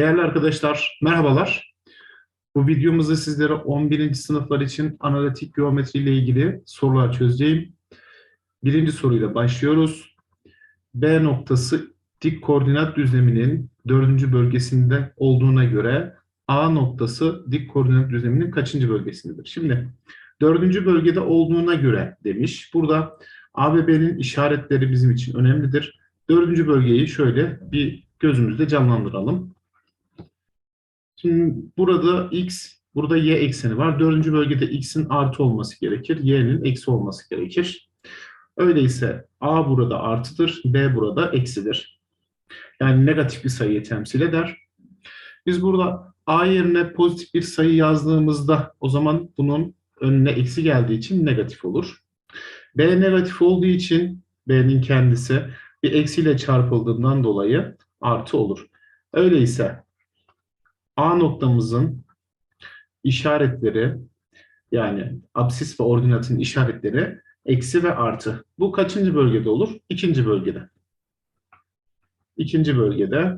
Değerli arkadaşlar, merhabalar. Bu videomuzda sizlere 11. sınıflar için analitik geometri ile ilgili sorular çözeceğim. Birinci soruyla başlıyoruz. B noktası dik koordinat düzleminin dördüncü bölgesinde olduğuna göre A noktası dik koordinat düzleminin kaçıncı bölgesindedir? Şimdi dördüncü bölgede olduğuna göre demiş. Burada A ve B'nin işaretleri bizim için önemlidir. Dördüncü bölgeyi şöyle bir gözümüzde canlandıralım. Şimdi burada x, burada y ekseni var. Dördüncü bölgede x'in artı olması gerekir. y'nin eksi olması gerekir. Öyleyse a burada artıdır, b burada eksidir. Yani negatif bir sayıyı temsil eder. Biz burada a yerine pozitif bir sayı yazdığımızda o zaman bunun önüne eksi geldiği için negatif olur. b negatif olduğu için b'nin kendisi bir eksiyle çarpıldığından dolayı artı olur. Öyleyse A noktamızın işaretleri yani absis ve ordinatın işaretleri eksi ve artı. Bu kaçıncı bölgede olur? İkinci bölgede. İkinci bölgede.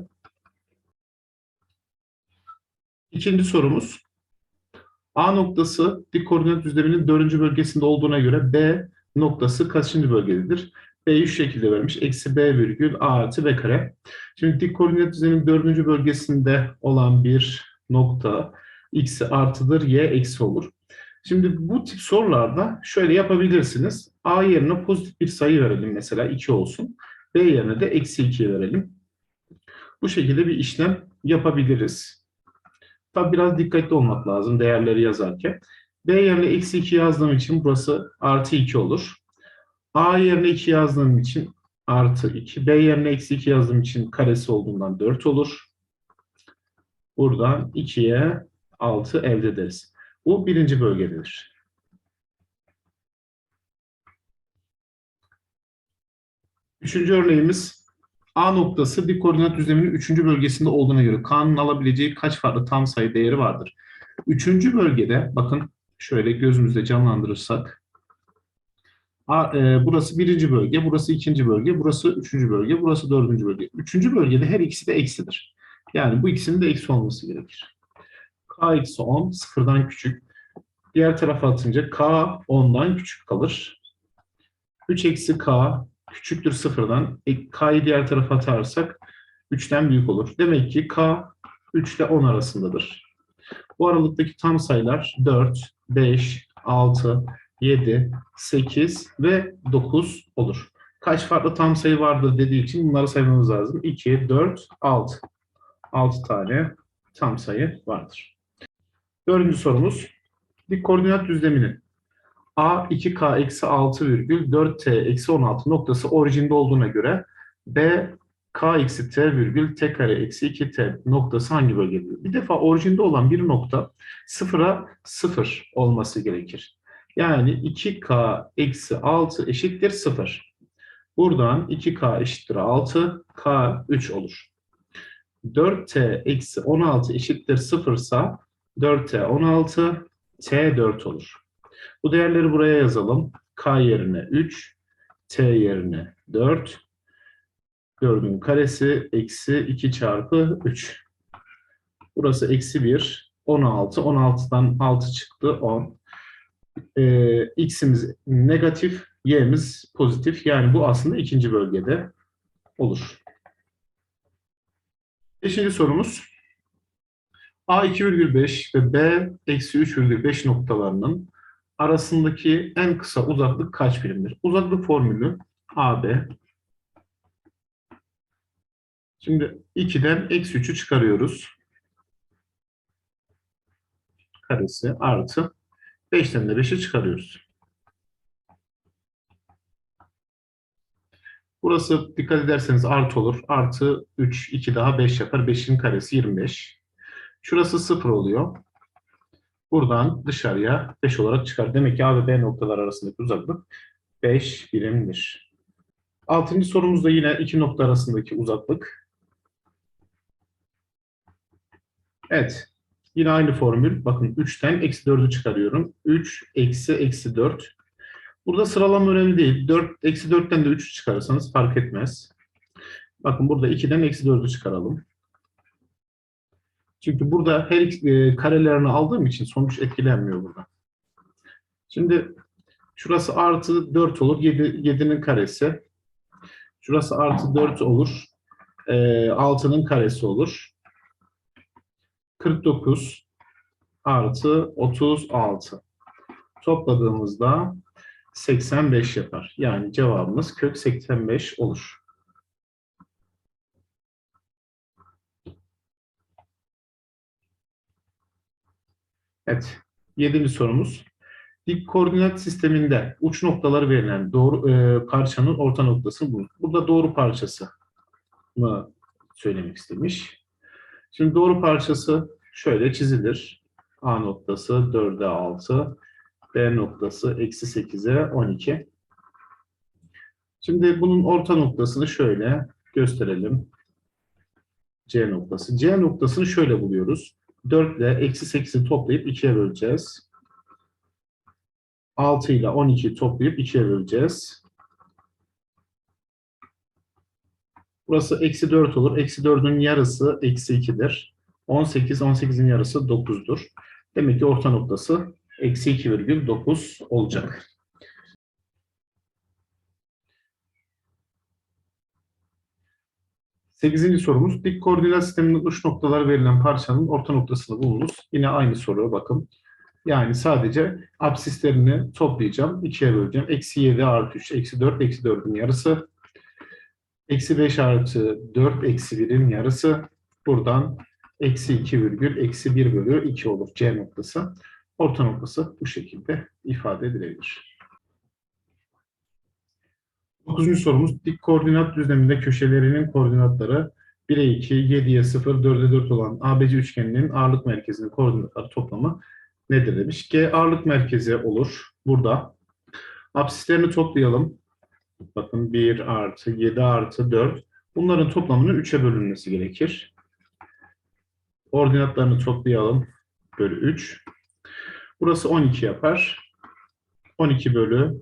İkinci sorumuz. A noktası dik koordinat düzleminin dördüncü bölgesinde olduğuna göre B noktası kaçıncı bölgededir? B'yi şu şekilde vermiş. Eksi B virgül A artı B kare. Şimdi dik koordinat düzleminin dördüncü bölgesinde olan bir nokta x'i artıdır, y eksi olur. Şimdi bu tip sorularda şöyle yapabilirsiniz. A yerine pozitif bir sayı verelim mesela 2 olsun. B yerine de eksi 2 verelim. Bu şekilde bir işlem yapabiliriz. Tabi biraz dikkatli olmak lazım değerleri yazarken. B yerine eksi 2 yazdığım için burası artı 2 olur. A yerine 2 yazdığım için artı 2. B yerine eksi 2 yazdığım için karesi olduğundan 4 olur. Buradan 2'ye 6 elde ederiz. Bu birinci bölgededir. Üçüncü örneğimiz A noktası bir koordinat düzleminin üçüncü bölgesinde olduğuna göre K'nın alabileceği kaç farklı tam sayı değeri vardır? Üçüncü bölgede bakın şöyle gözümüzde canlandırırsak A, e, burası birinci bölge, burası ikinci bölge, burası üçüncü bölge, burası dördüncü bölge. Üçüncü bölgede her ikisi de eksidir. Yani bu ikisinin de eksi olması gerekir. K eksi 10 sıfırdan küçük. Diğer tarafa atınca K 10'dan küçük kalır. 3 eksi K küçüktür sıfırdan. E, K'yı diğer tarafa atarsak 3'ten büyük olur. Demek ki K 3 ile 10 arasındadır. Bu aralıktaki tam sayılar 4, 5, 6, 7, 8 ve 9 olur. Kaç farklı tam sayı vardı dediği için bunları saymamız lazım. 2, 4, 6. 6 tane tam sayı vardır. Dördüncü sorumuz. Bir koordinat düzleminin A 2K eksi 6 virgül 4T eksi 16 noktası orijinde olduğuna göre B K eksi T virgül T kare eksi 2T noktası hangi bölgededir? Bir defa orijinde olan bir nokta sıfıra sıfır olması gerekir. Yani 2K eksi 6 eşittir 0. Buradan 2K eşittir 6, K 3 olur. 4t eksi 16 eşittir 0 ise 4t 16, t 4 olur. Bu değerleri buraya yazalım. k yerine 3, t yerine 4. 4'ün karesi eksi 2 çarpı 3. Burası eksi 1, 16. 16'dan 6 çıktı 10. Ee, x'imiz negatif, y'miz pozitif. Yani bu aslında ikinci bölgede olur. Beşinci sorumuz. A 2,5 ve B eksi 3,5 noktalarının arasındaki en kısa uzaklık kaç birimdir? Uzaklık formülü AB. Şimdi 2'den eksi 3'ü çıkarıyoruz. Karesi artı 5'ten de 5'i çıkarıyoruz. Burası dikkat ederseniz artı olur. Artı 3, 2 daha 5 yapar. 5'in karesi 25. Şurası 0 oluyor. Buradan dışarıya 5 olarak çıkar. Demek ki A ve B noktalar arasındaki uzaklık 5 birimdir. Altıncı sorumuzda yine iki nokta arasındaki uzaklık. Evet. Yine aynı formül. Bakın 3'ten eksi 4'ü çıkarıyorum. 3 eksi eksi 4 Burada sıralama önemli değil. 4, eksi 4'ten de 3'ü çıkarırsanız fark etmez. Bakın burada 2'den eksi 4'ü çıkaralım. Çünkü burada her e, karelerini aldığım için sonuç etkilenmiyor burada. Şimdi şurası artı 4 olur. 7, 7'nin karesi. Şurası artı 4 olur. E, 6'nın karesi olur. 49 artı 36. Topladığımızda 85 yapar. Yani cevabımız kök 85 olur. Evet. Yedinci sorumuz. Dik koordinat sisteminde uç noktaları verilen doğru e, parçanın orta noktası bu. Burada doğru parçası mı söylemek istemiş. Şimdi doğru parçası şöyle çizilir. A noktası 4'e 6, B noktası eksi 8'e 12. Şimdi bunun orta noktasını şöyle gösterelim. C noktası. C noktasını şöyle buluyoruz. 4 ile eksi 8'i toplayıp 2'ye böleceğiz. 6 ile 12'yi toplayıp 2'ye böleceğiz. Burası eksi 4 olur. Eksi 4'ün yarısı eksi 2'dir. 18, 18'in yarısı 9'dur. Demek ki orta noktası eksi 2,9 olacak. Sekizinci sorumuz. Dik koordinat sisteminin uç noktaları verilen parçanın orta noktasını bulunuz. Yine aynı soruya bakın. Yani sadece absislerini toplayacağım. ikiye böleceğim. Eksi 7 artı 3, eksi 4, eksi 4'ün yarısı. Eksi 5 artı 4, eksi 1'in yarısı. Buradan eksi 2 virgül, eksi 1 bölü 2 olur C noktası. Orta noktası bu şekilde ifade edilebilir. Dokuzuncu sorumuz dik koordinat düzleminde köşelerinin koordinatları 1'e 2, 7'ye 0, 4'e 4 olan ABC üçgeninin ağırlık merkezinin koordinatları toplamı nedir demiş. G ağırlık merkezi olur. Burada. Absislerini toplayalım. Bakın 1 artı 7 artı 4. Bunların toplamının 3'e bölünmesi gerekir. Ordinatlarını toplayalım. Bölü 3. Burası 12 yapar. 12 bölü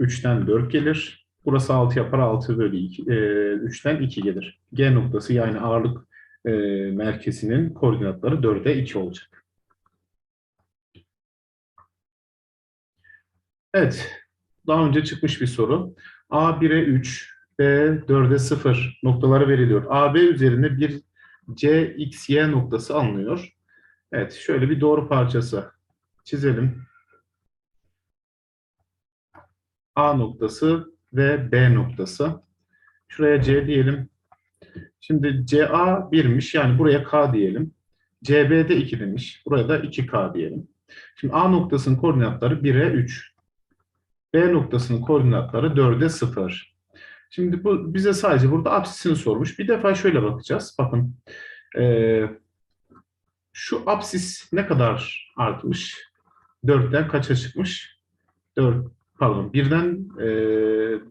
3'ten 4 gelir. Burası 6 yapar. 6 bölü 2, e, 3'ten 2 gelir. G noktası yani ağırlık e, merkezinin koordinatları 4'e 2 olacak. Evet. Daha önce çıkmış bir soru. A 1'e 3, B 4'e 0 noktaları veriliyor. AB üzerinde bir C, X, Y noktası alınıyor. Evet. Şöyle bir doğru parçası çizelim. A noktası ve B noktası. Şuraya C diyelim. Şimdi CA 1'miş yani buraya K diyelim. CB'de 2 demiş. Buraya da 2K diyelim. Şimdi A noktasının koordinatları 1'e 3. B noktasının koordinatları 4'e 0. Şimdi bu bize sadece burada apsisini sormuş. Bir defa şöyle bakacağız. Bakın. Ee, şu apsis ne kadar artmış? 4'ten kaça çıkmış? 4 pardon 1'den e,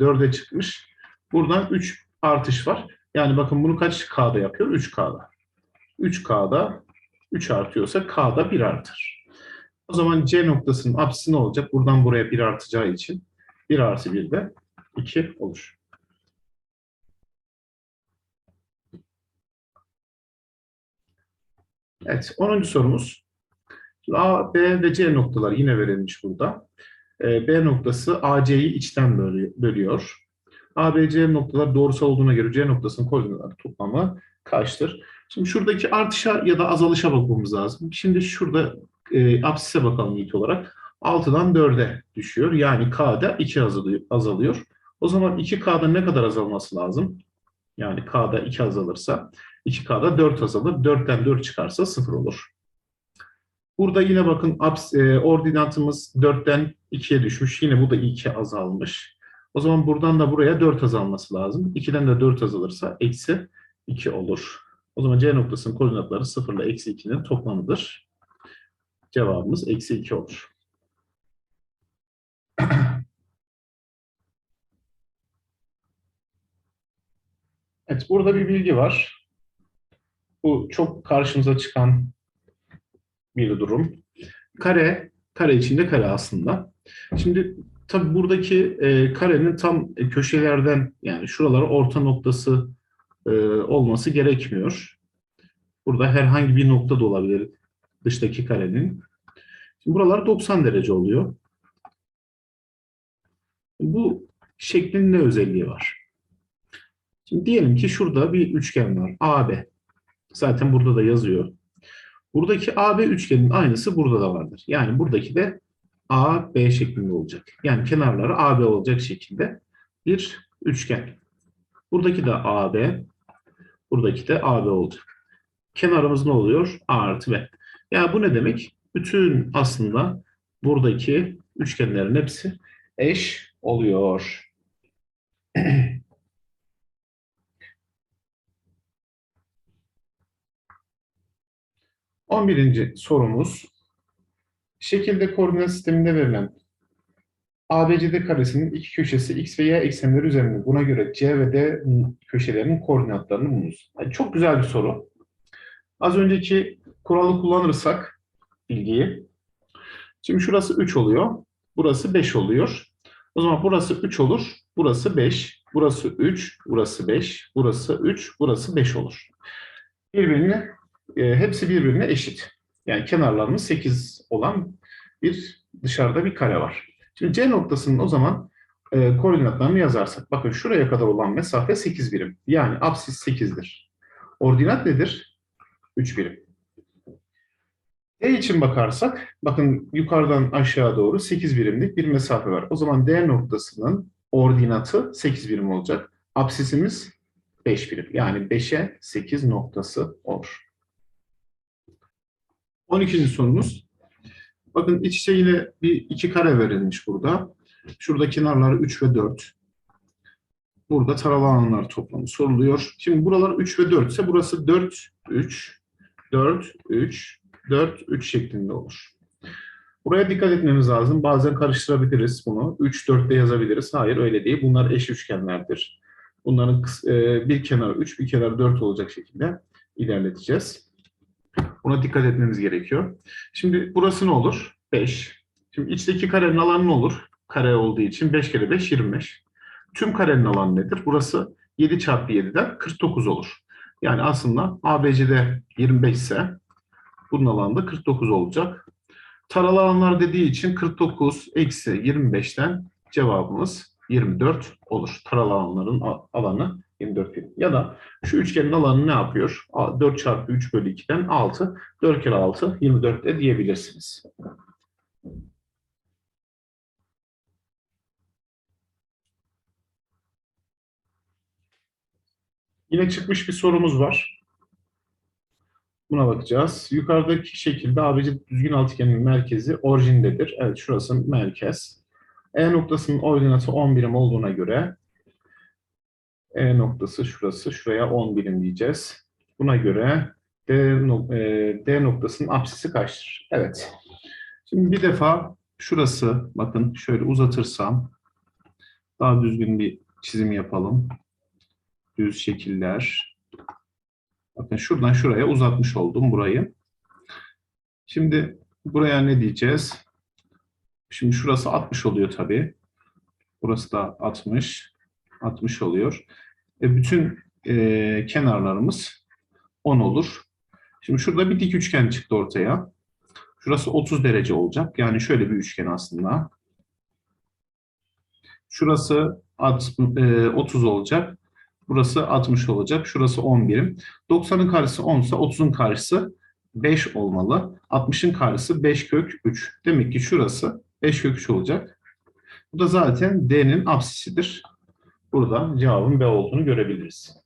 4'e çıkmış. Buradan 3 artış var. Yani bakın bunu kaç K'da yapıyor? 3K'da. 3K'da 3 artıyorsa K'da 1 artar. O zaman C noktasının apsisi ne olacak? Buradan buraya 1 artacağı için 1 artı 1 de 2 olur. Evet, 10. sorumuz. A, B ve C noktaları yine verilmiş burada. E, B noktası AC'yi içten bölüyor. A, B, C noktalar doğrusal olduğuna göre C noktasının koordinatları toplamı kaçtır? Şimdi şuradaki artışa ya da azalışa bakmamız lazım. Şimdi şurada e, absise bakalım ilk olarak. 6'dan 4'e düşüyor. Yani K'da 2 azalıyor. O zaman 2K'da ne kadar azalması lazım? Yani K'da 2 azalırsa 2K'da 4 azalır. 4'ten 4 çıkarsa 0 olur. Burada yine bakın e, ordinatımız 4'ten 2'ye düşmüş. Yine bu da 2 azalmış. O zaman buradan da buraya 4 azalması lazım. 2'den de 4 azalırsa eksi 2 olur. O zaman C noktasının koordinatları 0 ile eksi 2'nin toplamıdır. Cevabımız eksi 2 olur. Evet, burada bir bilgi var. Bu çok karşımıza çıkan bir durum. Kare, kare içinde kare aslında. Şimdi tabi buradaki e, karenin tam köşelerden yani şuralara orta noktası e, olması gerekmiyor. Burada herhangi bir nokta da olabilir dıştaki karenin. Şimdi buralar 90 derece oluyor. Bu şeklin ne özelliği var? Şimdi diyelim ki şurada bir üçgen var. AB. Zaten burada da yazıyor. Buradaki AB üçgenin aynısı burada da vardır. Yani buradaki de AB şeklinde olacak. Yani kenarları AB olacak şekilde bir üçgen. Buradaki de AB, buradaki de AB olacak. Kenarımız ne oluyor? A artı B. Ya bu ne demek? Bütün aslında buradaki üçgenlerin hepsi eş oluyor. 11. sorumuz. Şekilde koordinat sisteminde verilen ABCD karesinin iki köşesi x ve y eksenleri üzerinde buna göre C ve D köşelerinin koordinatlarını bulunuz. Yani çok güzel bir soru. Az önceki kuralı kullanırsak bilgiyi. Şimdi şurası 3 oluyor. Burası 5 oluyor. O zaman burası 3 olur. Burası 5. Burası 3. Burası 5. Burası 3. Burası 5 olur. Birbirini e, hepsi birbirine eşit. Yani kenarlarımız 8 olan bir dışarıda bir kare var. Şimdi C noktasının o zaman e, koordinatlarını yazarsak. Bakın şuraya kadar olan mesafe 8 birim. Yani apsis 8'dir. Ordinat nedir? 3 birim. D için bakarsak, bakın yukarıdan aşağı doğru 8 birimlik bir mesafe var. O zaman D noktasının ordinatı 8 birim olacak. Apsisimiz 5 birim. Yani 5'e 8 noktası olur. 12. sorumuz. Bakın iç içe yine bir iki kare verilmiş burada. Şurada kenarları 3 ve 4. Burada taralı alanlar toplamı soruluyor. Şimdi buralar 3 ve 4 ise burası 4, 3, 4, 3, 4, 3 şeklinde olur. Buraya dikkat etmemiz lazım. Bazen karıştırabiliriz bunu. 3, 4'te yazabiliriz. Hayır öyle değil. Bunlar eş üçgenlerdir. Bunların e, bir kenarı 3, bir kenarı 4 olacak şekilde ilerleteceğiz. Buna dikkat etmemiz gerekiyor. Şimdi burası ne olur? 5. Şimdi içteki karenin alanı ne olur? Kare olduğu için 5 kere 5 25. Tüm karenin alanı nedir? Burası 7 çarpı 7'den 49 olur. Yani aslında ABC'de 25 ise bunun alanı da 49 olacak. Taralı alanlar dediği için 49 eksi 25'ten cevabımız 24 olur. Taralı alanların alanı 24 birim. Ya da şu üçgenin alanı ne yapıyor? 4 çarpı 3 bölü 2'den 6. 4 kere 6 24 de diyebilirsiniz. Yine çıkmış bir sorumuz var. Buna bakacağız. Yukarıdaki şekilde ABC düzgün altıgenin merkezi orijindedir. Evet şurası merkez. E noktasının ordinatı 10 birim olduğuna göre e noktası şurası. Şuraya 10 birim diyeceğiz. Buna göre D, e, D noktasının apsisi kaçtır? Evet. Şimdi bir defa şurası bakın şöyle uzatırsam daha düzgün bir çizim yapalım. Düz şekiller. Bakın şuradan şuraya uzatmış oldum burayı. Şimdi buraya ne diyeceğiz? Şimdi şurası 60 oluyor tabii. Burası da 60. 60 oluyor. E, bütün e, kenarlarımız 10 olur. Şimdi şurada bir dik üçgen çıktı ortaya. Şurası 30 derece olacak. Yani şöyle bir üçgen aslında. Şurası 30 e, olacak. Burası 60 olacak. Şurası 10 birim. 90'ın karşısı 10 ise 30'un karşısı 5 olmalı. 60'ın karşısı 5 kök 3. Demek ki şurası 5 kök 3 olacak. Bu da zaten D'nin apsisidir. Burada cevabın B olduğunu görebiliriz.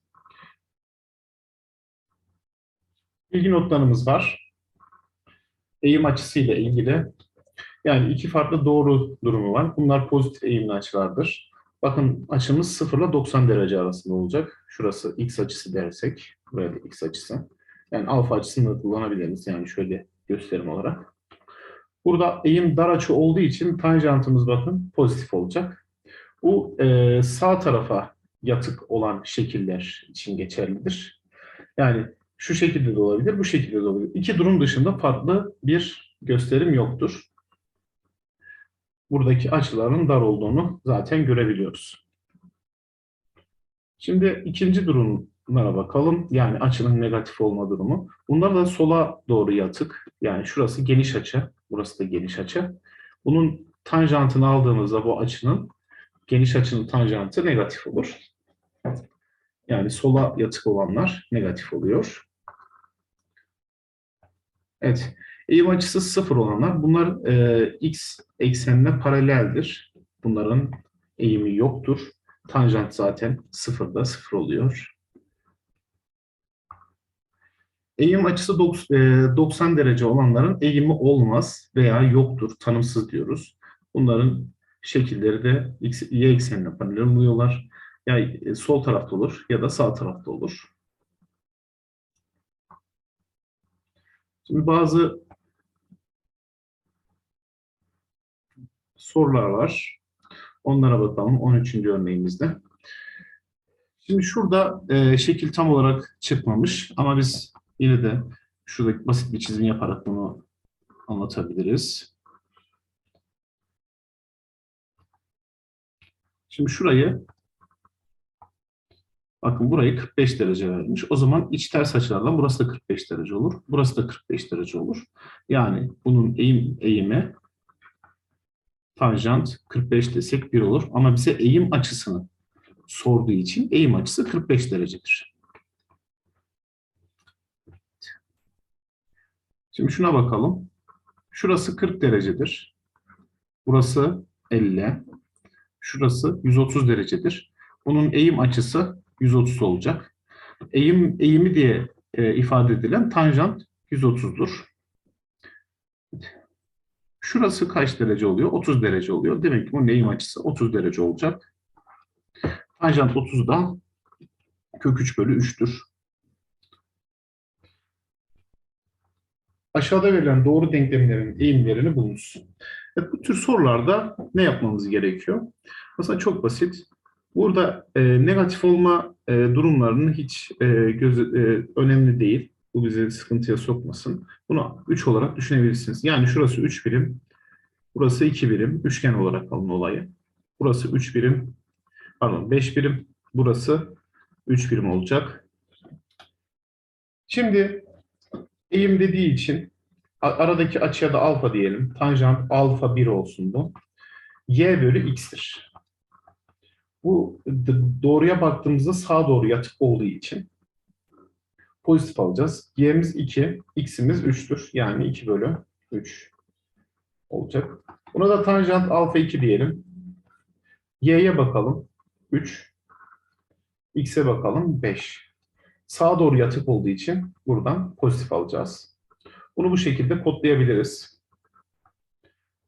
Bilgi notlarımız var. Eğim açısıyla ilgili. Yani iki farklı doğru durumu var. Bunlar pozitif eğimli açılardır. Bakın açımız 0 ile 90 derece arasında olacak. Şurası x açısı dersek. Buraya da x açısı. Yani alfa açısını da kullanabiliriz. Yani şöyle gösterim olarak. Burada eğim dar açı olduğu için tanjantımız bakın pozitif olacak. Bu e, sağ tarafa yatık olan şekiller için geçerlidir. Yani şu şekilde de olabilir, bu şekilde de olabilir. İki durum dışında farklı bir gösterim yoktur. Buradaki açıların dar olduğunu zaten görebiliyoruz. Şimdi ikinci durum Bunlara bakalım. Yani açının negatif olma durumu. Bunlar da sola doğru yatık. Yani şurası geniş açı. Burası da geniş açı. Bunun tanjantını aldığımızda bu açının geniş açının tanjantı negatif olur. Yani sola yatık olanlar negatif oluyor. Evet. Eğim açısı sıfır olanlar bunlar e, x eksenine paraleldir. Bunların eğimi yoktur. Tanjant zaten sıfırda sıfır oluyor. Eğim açısı dok- e, 90 derece olanların eğimi olmaz veya yoktur, tanımsız diyoruz. Bunların şekilleri de y eksenine paralel oluyorlar. Ya e, sol tarafta olur ya da sağ tarafta olur. Şimdi bazı sorular var. Onlara bakalım 13. örneğimizde. Şimdi şurada e, şekil tam olarak çıkmamış ama biz yine de şuradaki basit bir çizim yaparak bunu anlatabiliriz. Şimdi şurayı bakın burayı 45 derece vermiş. O zaman iç ters açılardan burası da 45 derece olur. Burası da 45 derece olur. Yani bunun eğim eğimi tanjant 45 desek 1 olur. Ama bize eğim açısını sorduğu için eğim açısı 45 derecedir. Şimdi şuna bakalım. Şurası 40 derecedir. Burası 50. Şurası 130 derecedir. Bunun eğim açısı 130 olacak. Eğim eğimi diye e, ifade edilen tanjant 130'dur. Şurası kaç derece oluyor? 30 derece oluyor. Demek ki bunun eğim açısı 30 derece olacak. Tanjant 30 da kök 3 bölü 3'tür. Aşağıda verilen doğru denklemlerin eğimlerini bulunuz. Evet, bu tür sorularda ne yapmamız gerekiyor? Aslında çok basit. Burada e, negatif olma e, durumlarının hiç e, göz, e, önemli değil. Bu bizi sıkıntıya sokmasın. Bunu 3 olarak düşünebilirsiniz. Yani şurası 3 birim, burası 2 birim. Üçgen olarak alın olayı. Burası 3 birim, pardon 5 birim, burası 3 birim olacak. Şimdi eğim dediği için aradaki açıya da alfa diyelim. Tanjant alfa 1 olsun bu. Y bölü x'tir. Bu doğruya baktığımızda sağa doğru yatık olduğu için pozitif alacağız. Y'miz 2, x'imiz 3'tür. Yani 2 bölü 3 olacak. Buna da tanjant alfa 2 diyelim. Y'ye bakalım. 3. X'e bakalım. 5. Sağa doğru yatık olduğu için buradan pozitif alacağız. Bunu bu şekilde kodlayabiliriz.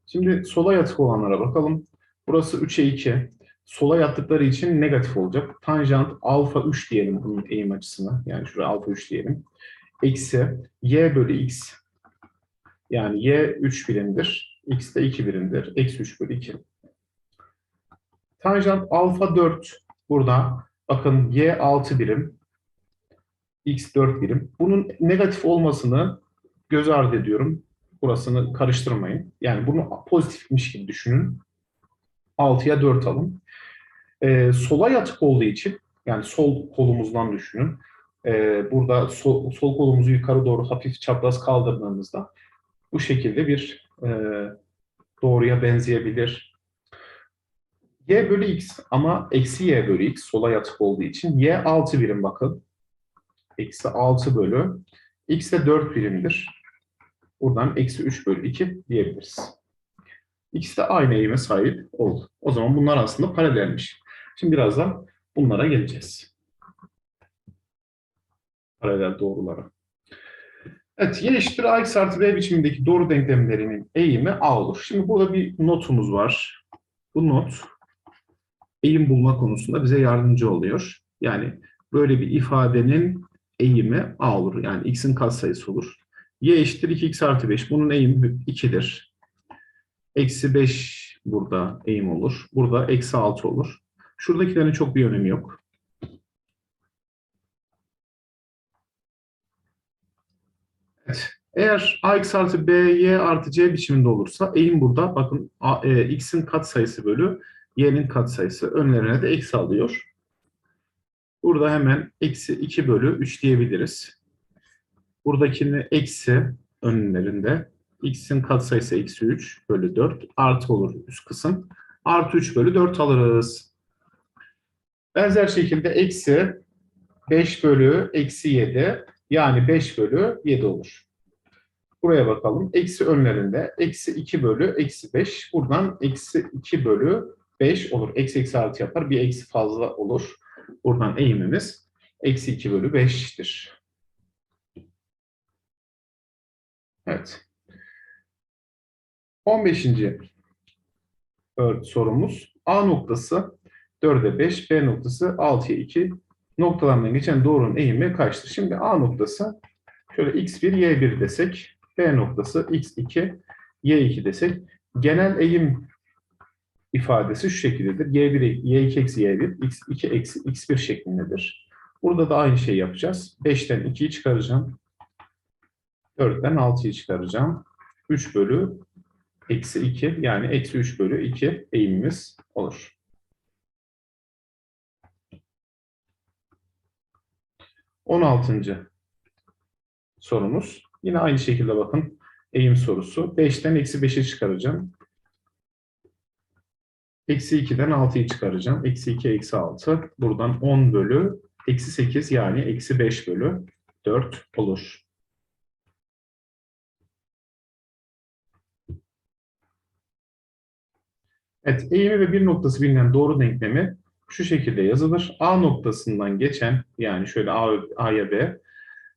Şimdi sola yatık olanlara bakalım. Burası 3'e 2. Sola yattıkları için negatif olacak. Tanjant alfa 3 diyelim bunun eğim açısına. Yani şuraya alfa 3 diyelim. Eksi y bölü x. Yani y 3 birimdir. x de 2 birimdir. Eksi 3 bölü 2. Tanjant alfa 4 burada. Bakın y 6 birim. x 4 birim. Bunun negatif olmasını göz ardı ediyorum. Burasını karıştırmayın. Yani bunu pozitifmiş gibi düşünün. 6'ya 4 alın. Ee, sola yatık olduğu için yani sol kolumuzdan düşünün. Ee, burada sol, sol kolumuzu yukarı doğru hafif çapraz kaldırdığımızda bu şekilde bir e, doğruya benzeyebilir. Y bölü x ama eksi y bölü x sola yatık olduğu için y 6 birim bakın. Eksi 6 bölü x de 4 birimdir. Buradan eksi 3 bölü 2 diyebiliriz. İkisi de aynı eğime sahip oldu. O zaman bunlar aslında paralelmiş. Şimdi birazdan bunlara geleceğiz. Paralel doğrulara. Evet, y eşittir ax artı b biçimindeki doğru denklemlerinin eğimi a olur. Şimdi burada bir notumuz var. Bu not eğim bulma konusunda bize yardımcı oluyor. Yani böyle bir ifadenin eğimi a olur. Yani x'in katsayısı olur. y eşittir 2x artı 5. Bunun eğimi 2'dir. Eksi 5 burada eğim olur. Burada eksi 6 olur. Şuradakilerin çok bir önemi yok. Evet. Eğer ax artı b, y artı c biçiminde olursa eğim burada bakın e, x'in katsayısı bölü y'nin katsayısı önlerine de eksi alıyor. Burada hemen eksi 2 bölü 3 diyebiliriz. Buradakini eksi önlerinde. X'in katsayısı eksi 3 bölü 4 artı olur üst kısım. Artı 3 bölü 4 alırız. Benzer şekilde eksi 5 bölü eksi 7 yani 5 bölü 7 olur. Buraya bakalım. Eksi önlerinde eksi 2 bölü eksi 5. Buradan eksi 2 bölü 5 olur. Eksi eksi artı yapar. Bir eksi fazla olur. Buradan eğimimiz eksi 2 bölü 5'tir. Evet. 15. ör- sorumuz. A noktası 4'e 5, B noktası 6'ya 2 noktalarından geçen doğrunun eğimi kaçtır? Şimdi A noktası şöyle x1, y1 desek, B noktası x2, y2 desek, genel eğim ifadesi şu şekildedir. y1, y2 eksi y1, x2 eksi x1 şeklindedir. Burada da aynı şeyi yapacağız. 5'ten 2'yi çıkaracağım. 4'ten 6'yı çıkaracağım. 3 bölü eksi 2 yani eksi 3 bölü 2 eğimimiz olur. On altıncı sorumuz. Yine aynı şekilde bakın. Eğim sorusu. 5'ten eksi 5'i çıkaracağım. Eksi 2'den 6'yı çıkaracağım. Eksi 2, eksi 6. Buradan 10 bölü eksi 8 yani eksi 5 bölü 4 olur. Evet, eğimi ve bir noktası bilinen doğru denklemi şu şekilde yazılır. A noktasından geçen yani şöyle A, A'ya B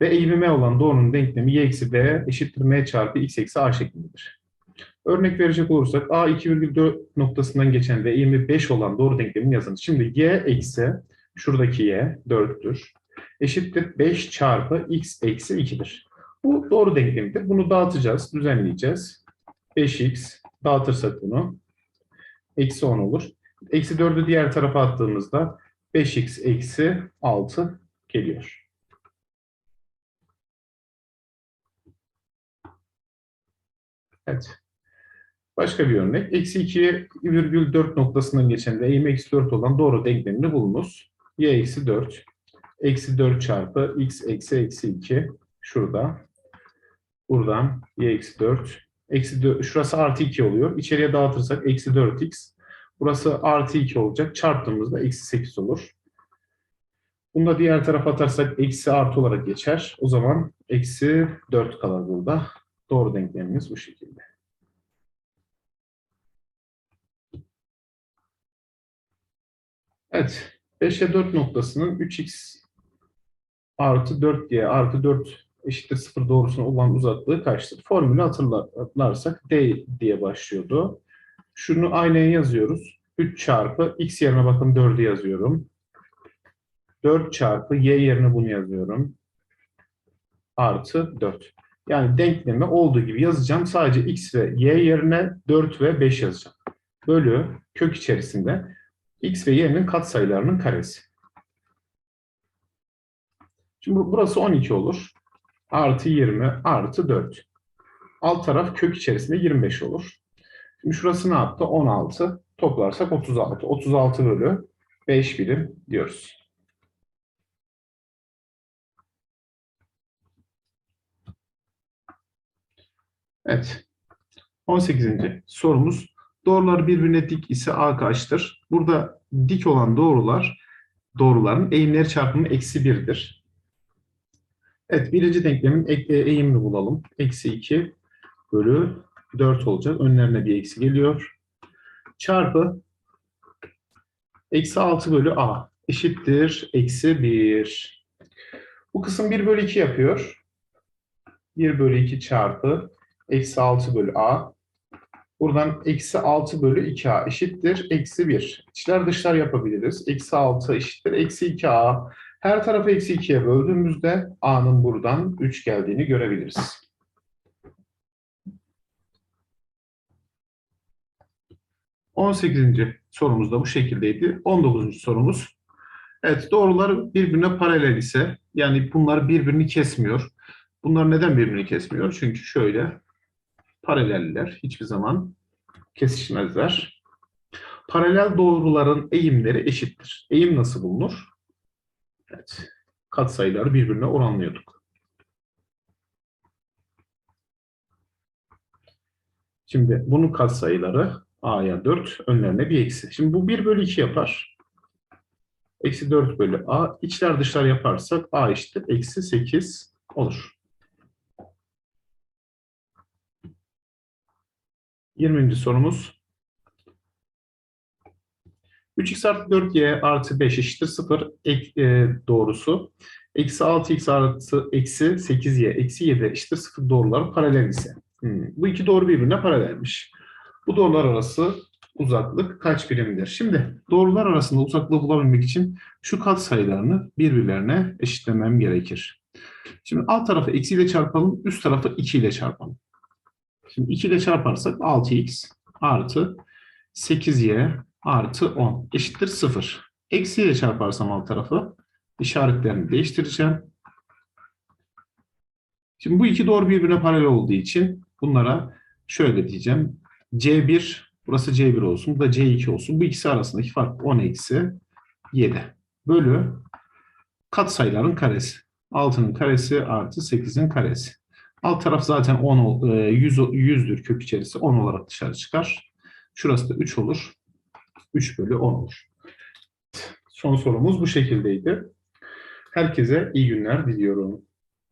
ve eğimime olan doğrunun denklemi y eksi b eşittir m çarpı x eksi a şeklindedir. Örnek verecek olursak a 2,4 noktasından geçen ve eğimi 5 olan doğru denklemini yazınız. Şimdi y eksi şuradaki y 4'tür. Eşittir 5 çarpı x eksi 2'dir. Bu doğru denklemidir. Bunu dağıtacağız, düzenleyeceğiz. 5x dağıtırsak bunu eksi 10 olur. Eksi 4'ü diğer tarafa attığımızda 5x eksi 6 geliyor. Evet. Başka bir örnek. Eksi 2,4 noktasından geçen ve eğim eksi 4 olan doğru denklemini bulunuz. y eksi 4. Eksi 4 çarpı x eksi eksi 2. Şurada. Buradan y eksi 4. Eksi 4, şurası artı 2 oluyor. İçeriye dağıtırsak eksi 4x. Burası artı 2 olacak. Çarptığımızda eksi 8 olur. Bunu da diğer tarafa atarsak eksi artı olarak geçer. O zaman eksi 4 kalır burada. Doğru denklemimiz bu şekilde. Evet. 5'e 4 noktasının 3x artı 4y artı 4 eşittir 0 doğrusuna olan uzaklığı kaçtır? Formülü hatırlarsak d diye başlıyordu. Şunu aynen yazıyoruz. 3 çarpı x yerine bakın 4'ü yazıyorum. 4 çarpı y yerine bunu yazıyorum. Artı 4. Yani denklemi olduğu gibi yazacağım. Sadece x ve y yerine 4 ve 5 yazacağım. Bölü kök içerisinde x ve y'nin katsayılarının karesi. Şimdi burası 12 olur. Artı 20 artı 4. Alt taraf kök içerisinde 25 olur. Şimdi şurası ne yaptı? 16. Toplarsak 36. 36 bölü 5 birim diyoruz. Evet. 18. sorumuz. Doğrular birbirine dik ise A kaçtır? Burada dik olan doğrular, doğruların eğimleri çarpımı eksi 1'dir. Evet, birinci denklemin e- eğimini bulalım. Eksi 2 bölü 4 olacak. Önlerine bir eksi geliyor. Çarpı eksi 6 bölü A eşittir eksi 1. Bu kısım 1 bölü 2 yapıyor. 1 bölü 2 çarpı eksi 6 bölü a. Buradan eksi 6 bölü 2a eşittir eksi 1. İçler dışlar yapabiliriz. Eksi 6 eşittir eksi 2a. Her tarafı eksi 2'ye böldüğümüzde a'nın buradan 3 geldiğini görebiliriz. On sekizinci sorumuz da bu şekildeydi. 19. sorumuz. Evet doğrular birbirine paralel ise yani bunlar birbirini kesmiyor. Bunlar neden birbirini kesmiyor? Çünkü şöyle paraleller hiçbir zaman kesişmezler. Paralel doğruların eğimleri eşittir. Eğim nasıl bulunur? Evet. Katsayıları birbirine oranlıyorduk. Şimdi bunun katsayıları a'ya 4, önlerine bir eksi. Şimdi bu 1 bölü 2 yapar. Eksi 4 bölü a. İçler dışlar yaparsak a eşittir. Eksi 8 olur. 20. sorumuz. 3x artı 4y artı 5 eşittir 0 ek, e, doğrusu. Eksi 6x artı eksi 8y eksi 7 eşittir 0 doğruları paralel ise. Hmm, Bu iki doğru birbirine paralelmiş. Bu doğrular arası uzaklık kaç birimdir? Şimdi doğrular arasında uzaklığı bulabilmek için şu katsayılarını birbirlerine eşitlemem gerekir. Şimdi alt tarafı eksi ile çarpalım, üst tarafı 2 ile çarpalım. Şimdi 2 ile çarparsak 6x artı 8y artı 10 eşittir 0. Eksi ile çarparsam alt tarafı işaretlerini değiştireceğim. Şimdi bu iki doğru birbirine paralel olduğu için bunlara şöyle diyeceğim. C1 burası C1 olsun. Bu da C2 olsun. Bu ikisi arasındaki fark 10 eksi 7 bölü katsayıların karesi. 6'nın karesi artı 8'in karesi. Alt taraf zaten 10, ol- e, 100, 100'dür kök içerisi 10 olarak dışarı çıkar. Şurası da 3 olur. 3 bölü 10 olur. Son sorumuz bu şekildeydi. Herkese iyi günler diliyorum.